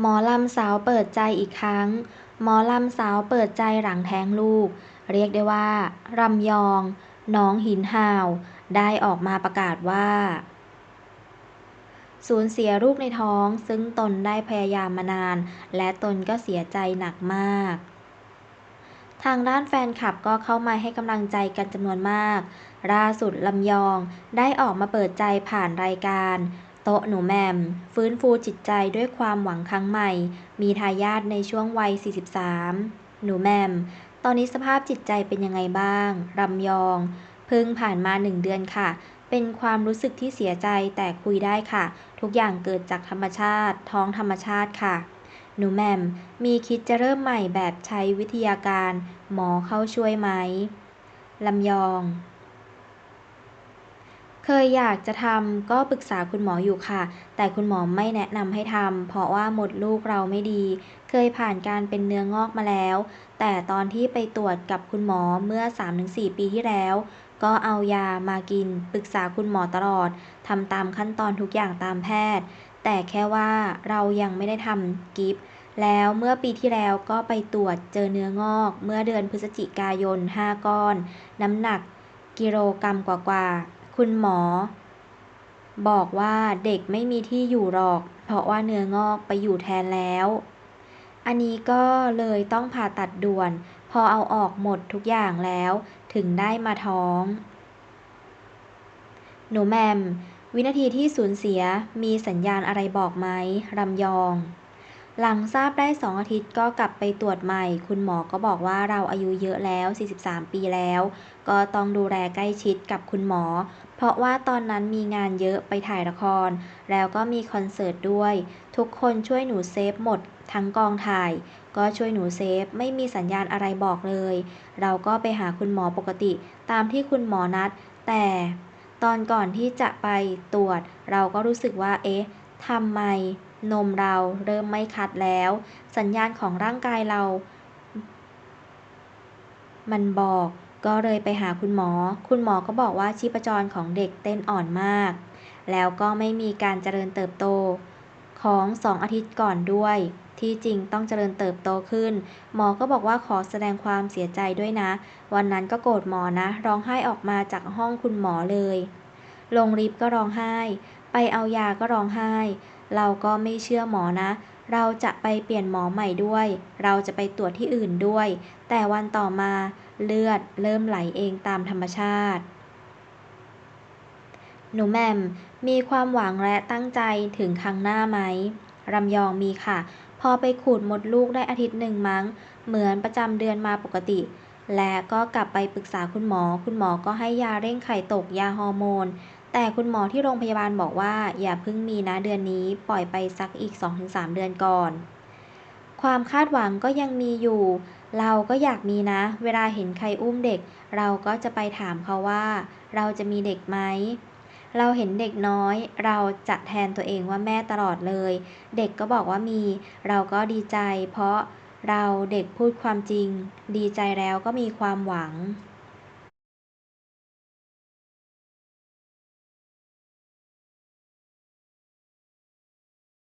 หมอลำสาวเปิดใจอีกครั้ง หมอลำสาวเปิดใจหลังแท้งลูก เรียกได้ว่า รำยอง น้องหินห่าว ได้ออกมาประกาศว่า สูญเสียลูกในท้อง ซึ่งตนได้พยายามมานาน และตนก็เสียใจหนักมาก ทางด้านแฟนคลับก็เข้ามาให้กำลังใจกันจำนวนมากล่าสุดลำยองได้ออกมาเปิดใจผ่านรายการ โต๊ะหนูแมม ฟื้นฟูจิตใจด้วยความหวังครั้งใหม่ มีทายาทในช่วงวัย 43 หนูแมม ตอนนี้สภาพจิตใจเป็นยังไงบ้าง รำยองเพิ่งผ่านมาหนึ่งเดือนค่ะ เป็นความรู้สึกที่เสียใจแต่คุยได้ค่ะ ทุกอย่างเกิดจากธรรมชาติ ท้องธรรมชาติค่ะ หนูแมม มีคิดจะเริ่มใหม่แบบใช้วิทยาการ หมอเข้าช่วยไหมลำยอง เคยอยากจะทำก็ปรึกษาคุณหมออยู่ค่ะ แต่คุณหมอไม่แนะนำให้ทำเพราะว่าหมดลูกเราไม่ดี เคยผ่านการเป็นเนื้องอกมาแล้ว แต่ตอนที่ไปตรวจกับคุณหมอเมื่อ 3-4 ปีที่แล้ว ก็เอายามากิน ปรึกษาคุณหมอตลอดทำตามขั้นตอนทุกอย่างตามแพทย์ แต่แค่ว่าเรายังไม่ได้ทำกิฟแล้วเมื่อปีที่แล้วก็ไปตรวจเจอเนื้องอก เมื่อเดือนพฤศจิกายน 5 ก้อน น้ำหนักกิโลกรัมกว่า คุณหมอ บอกว่าเด็กไม่มีที่อยู่หรอก เพราะว่าเนื้องอกไปอยู่แทนแล้ว อันนี้ก็เลยต้องผ่าตัดด่วน พอเอาออกหมดทุกอย่างแล้ว ถึงได้มาท้อง หนูแมม วินาทีที่สูญเสียมีสัญญาณอะไรบอกไหมรำยอง หลังทราบได้สองอาทิตย์ก็กลับไปตรวจใหม่ คุณหมอก็บอกว่าเราอายุเยอะแล้ว 43 ปีแล้ว ก็ต้องดูแลใกล้ชิดกับคุณหมอ เพราะว่าตอนนั้นมีงานเยอะไปถ่ายละคร แล้วก็มีคอนเสิร์ตด้วย ทุกคนช่วยหนูเซฟหมด ทั้งกองถ่าย ก็ช่วยหนูเซฟ ไม่มีสัญญาณอะไรบอกเลย เราก็ไปหาคุณหมอปกติ ตามที่คุณหมอนัด แต่ ตอนก่อนที่จะไปตรวจ เราก็รู้สึกว่า เอ๊ะทำไม นมเราเริ่มไม่คัดแล้ว สัญญาณของร่างกายเรา มันบอก ก็เลยไปหาคุณหมอ คุณหมอก็บอกว่าชีพจรของเด็กเต้นอ่อนมาก แล้วก็ไม่มีการเจริญเติบโตของสองอาทิตย์ก่อนด้วย ที่จริงต้องเจริญเติบโตขึ้น หมอก็บอกว่าขอแสดงความเสียใจด้วยนะ วันนั้นก็โกรธหมอนะ ร้องไห้ออกมาจากห้องคุณหมอเลย ลงลิฟต์ก็ร้องไห้ ไปเอายาก็ร้องไห้ เราก็ไม่เชื่อหมอนะ เราจะไปเปลี่ยนหมอใหม่ด้วย เราจะไปตรวจที่อื่นด้วย แต่วันต่อมาเลือดเริ่มไหลเองตามธรรมชาติ หนูแมมมีความหวังและตั้งใจถึงครั้งหน้าไหมรำยองมีค่ะ พอไปขูดมดลูกได้อาทิตย์หนึ่งมั้ง เหมือนประจำเดือนมาปกติ และก็กลับไปปรึกษาคุณหมอ คุณหมอก็ให้ยาเร่งไข่ตกยาฮอร์โมน แต่คุณหมอที่โรงพยาบาลบอกว่า อย่าเพิ่งมีนะเดือนนี้ปล่อยไปสักอีก 2-3 เดือนก่อน ความคาดหวังก็ยังมีอยู่ เราก็อยากมีนะ เวลาเห็นใครอุ้มเด็ก เราก็จะไปถามเขาว่า เราจะมีเด็กไหมเราเห็นเด็กน้อย เราจะแทนตัวเองว่าแม่ตลอดเลย เด็กก็บอกว่ามี เราก็ดีใจ เพราะเราเด็กพูดความจริง ดีใจแล้วก็มีความหวัง